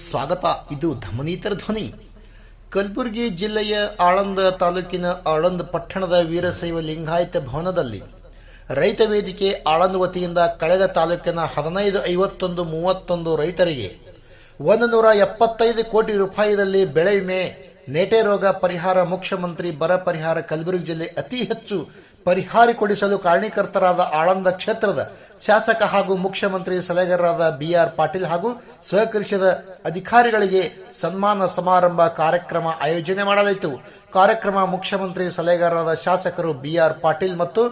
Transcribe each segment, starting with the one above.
ಸ್ವಾಗತ. ಇದು ಧಮನೀತರ ಧ್ವನಿ. ಕಲಬುರಗಿ ಜಿಲ್ಲೆಯ ಆಳಂದ ತಾಲೂಕಿನ ಆಳಂದ ಪಟ್ಟಣದ ವೀರಶೈವ ಲಿಂಗಾಯತ ಭವನದಲ್ಲಿ ರೈತ ವೇದಿಕೆ ಆಳಂದ ವತಿಯಿಂದ ಕಳೆದ ತಾಲೂಕಿನ ಹದಿನೈದು, ಐವತ್ತೊಂದು, ಮೂವತ್ತೊಂದು ರೈತರಿಗೆ ಒಂದು ನೂರ ಎಪ್ಪತ್ತೈದು ಕೋಟಿ ರೂಪಾಯಿದಲ್ಲಿ ಬೆಳೆ ವಿಮೆ, ನೇಟೆ ರೋಗ ಪರಿಹಾರ, ಮುಖ್ಯಮಂತ್ರಿ ಬರ ಪರಿಹಾರ ಕಲಬುರಗಿ ಜಿಲ್ಲೆ ಅತಿ ಹೆಚ್ಚು ಪರಿಹಾರ ಕೊಡಿಸಲು ಕಾರಣೀಕರ್ತರಾದ ಆಳಂದ ಕ್ಷೇತ್ರದ ಶಾಸಕ ಹಾಗೂ ಮುಖ್ಯಮಂತ್ರಿ ಸಲಹೆಗಾರರಾದ ಬಿಆರ್ ಪಾಟೀಲ್ ಹಾಗೂ ಸಹಕರಿಸಿದ ಅಧಿಕಾರಿಗಳಿಗೆ ಸನ್ಮಾನ ಸಮಾರಂಭ ಕಾರ್ಯಕ್ರಮ ಆಯೋಜನೆ ಮಾಡಲಾಯಿತು. ಕಾರ್ಯಕ್ರಮ ಮುಖ್ಯಮಂತ್ರಿ ಸಲಹೆಗಾರರಾದ ಶಾಸಕರು ಬಿಆರ್ ಪಾಟೀಲ್ ಮತ್ತು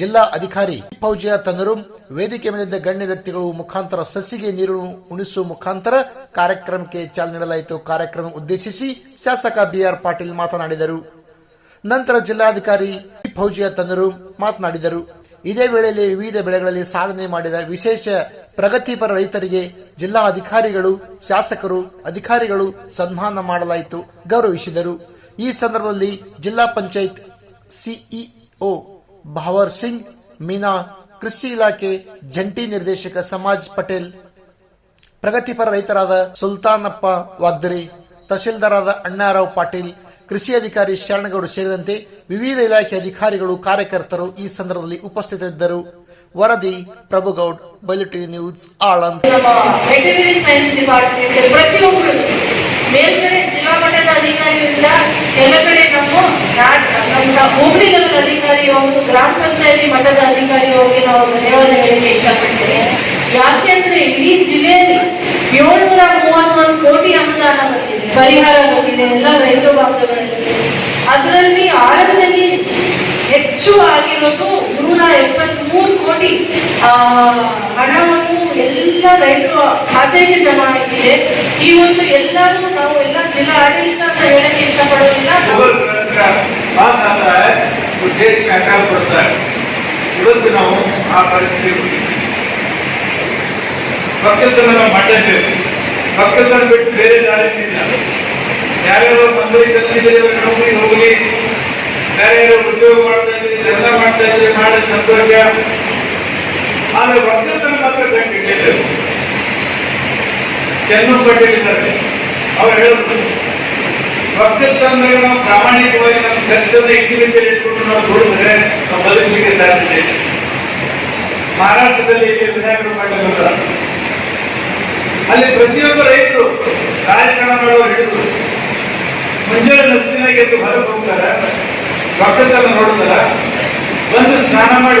ಜಿಲ್ಲಾ ಅಧಿಕಾರಿ ಫೌಜಿಯಾ ತನ್ನರು ವೇದಿಕೆ ಮೇಲಿದ್ದ ಗಣ್ಯ ವ್ಯಕ್ತಿಗಳು ಮುಖಾಂತರ ಸಸಿಗೆ ನೀರು ಉಣಿಸುವ ಮುಖಾಂತರ ಕಾರ್ಯಕ್ರಮಕ್ಕೆ ಚಾಲನೆ ನೀಡಲಾಯಿತು. ಕಾರ್ಯಕ್ರಮ ಉದ್ದೇಶಿಸಿ ಶಾಸಕ ಬಿಆರ್ ಪಾಟೀಲ್ ಮಾತನಾಡಿದರು. ನಂತರ ಜಿಲ್ಲಾಧಿಕಾರಿ ಫೌಜಿಯಾ ತಂದರು ಮಾತನಾಡಿದರು. ಇದೇ ವೇಳೆಯಲ್ಲಿ ವಿವಿಧ ಬೆಳೆಗಳಲ್ಲಿ ಸಾಧನೆ ಮಾಡಿದ ವಿಶೇಷ ಪ್ರಗತಿಪರ ರೈತರಿಗೆ ಜಿಲ್ಲಾ ಅಧಿಕಾರಿಗಳು, ಶಾಸಕರು, ಅಧಿಕಾರಿಗಳು ಸನ್ಮಾನ ಮಾಡಲಾಯಿತು ಗೌರವಿಸಿದರು. ಈ ಸಂದರ್ಭದಲ್ಲಿ ಜಿಲ್ಲಾ ಪಂಚಾಯತ್ ಸಿಇಒ ಭಾವರ್ ಸಿಂಗ್, ಮೀನಾ ಕೃಷಿ ಇಲಾಖೆ ಜಂಟಿ ನಿರ್ದೇಶಕ ಸಮಾಜ್ ಪಟೇಲ್, ಪ್ರಗತಿಪರ ರೈತರಾದ ಸುಲ್ತಾನಪ್ಪ ವಾಗ್ದರಿ ತಹಸೀಲ್ದಾರಾದ ಅಣ್ಣಾರಾವ್ ಪಾಟೀಲ್, ಕೃಷಿ ಅಧಿಕಾರಿ ಶರಣಗೌಡ ಸೇರಿದಂತೆ ವಿವಿಧ ಇಲಾಖೆ ಅಧಿಕಾರಿಗಳು, ಕಾರ್ಯಕರ್ತರು ಈ ಸಂದರ್ಭದಲ್ಲಿ ಉಪಸ್ಥಿತರಿದ್ದರು. ವರದಿ, ಪ್ರಭುಗೌಡ್ ಬಯಲುಟಿ ನ್ಯೂಸ್, ಆಳಂದ್. ಮೇಲ್ಗಡೆ ಜಿಲ್ಲಾ ಮಟ್ಟದ ಅಧಿಕಾರಿಯಿಂದ ಕೆಳಗಡೆ ನಮ್ಮ ನಮ್ಮ ಹೋಬಳಿ ಲೆವೆಲ್ ಅಧಿಕಾರಿಯವರು ಗ್ರಾಮ ಪಂಚಾಯತಿ ಮಟ್ಟದ ಅಧಿಕಾರಿಯವರಿಗೆ ನಾವು ಧನ್ಯವಾದಗಳಿಗೆ ಇಷ್ಟಪಡ್ತೇವೆ. ಯಾಕೆಂದ್ರೆ ಇಡೀ ಜಿಲ್ಲೆಯಲ್ಲಿ ಏಳ್ನೂರ ಮೂವತ್ತೊಂದು ಕೋಟಿ ಅನುದಾನ ಬಂದಿದೆ. ಪರಿಹಾರ ಬಂದಿದೆ, ಎಲ್ಲ ರೈತ ಬಾಂಧವಗಳಿಗೆ ಅದರಲ್ಲಿ ಆಳಂದಲ್ಲಿ ಹೆಚ್ಚು ಆಗಿರೋದು ನೂರ ಎಪ್ಪತ್ಮೂರು ಕೋಟಿ ಆ, ಹಣವನ್ನು ಎಲ್ಲ ರೈತರು ಖಾತೆಗೆ ಜಮಾ ಆಗಿದೆ. ಈ ಒಂದು ಎಲ್ಲರೂ ನಾವು ಎಲ್ಲ ಜಿಲ್ಲಾ ಆಡಳಿತ ಅಂತ ಹೇಳಕ್ಕೆ ಇಷ್ಟಪಡೋದಿಲ್ಲ. ದೇಶಕ್ಕೆ ಆಕಾರ ಕೊಡ್ತಾರೆ. ಇವತ್ತು ನಾವು ಆ ಪರಿಸ್ಥಿತಿ ಒಕ್ಕಲ್ತನ ನಾವು ಮಾಡಲೇಬೇಕು ಒಕ್ಕಲ್ತನ ಬಿಟ್ಟು ಬೇರೆ ದಾರಿ ಇಲ್ಲ. ಯಾರ್ಯಾರೋ ಬಂದ್ರೆ ಕಲ್ತಿದ್ದೀರಿ ನೌಕರಿ ಹೋಗ್ಲಿ ಯಾರ್ಯಾರೋ ಉದ್ಯೋಗ ಮಾಡ್ತಾ ಇದ್ದೀರಿ ಎಲ್ಲ ಮಾಡ್ತಾ ಇದ್ದೀರಿ ಮಾಡಿ ಸಂತೋಷ. ಆದ್ರೆ ಪಕ್ಕದಲ್ಲಿ ಮಾತ್ರ ಕಂಡಿದ್ದೇವೆ ಚೆನ್ನು ಪಟ್ಟಿದ್ದಾರೆ ಅವ್ರು ಹೇಳಿದ್ರು ನಾವು ಪ್ರಾಮಾಣಿಕವಾಗಿ ನಮ್ಮ ಕೆಲಸದ ಇಕ್ವಿಟಿ ಇಟ್ಕೊಂಡು ನಾವು ದುಡಿದ್ರೆ ಸಾಧ್ಯತೆ. ಮಹಾರಾಷ್ಟ್ರದಲ್ಲಿ ಅಲ್ಲಿ ಪ್ರತಿಯೊಬ್ಬ ರೈತರು ರಾಜಕಾರಣ ಮಾಡೋರು ಹಿಡಿದು ಮುಂಜಾನೆ ನಸಿನಾಗೆ ಹೊರಗೆ ಹೋಗ್ತಾರೆ. ಪಕ್ಕದಲ್ಲಿ ನೋಡ್ತಾರ ಬಂದು ಸ್ನಾನ ಮಾಡಿ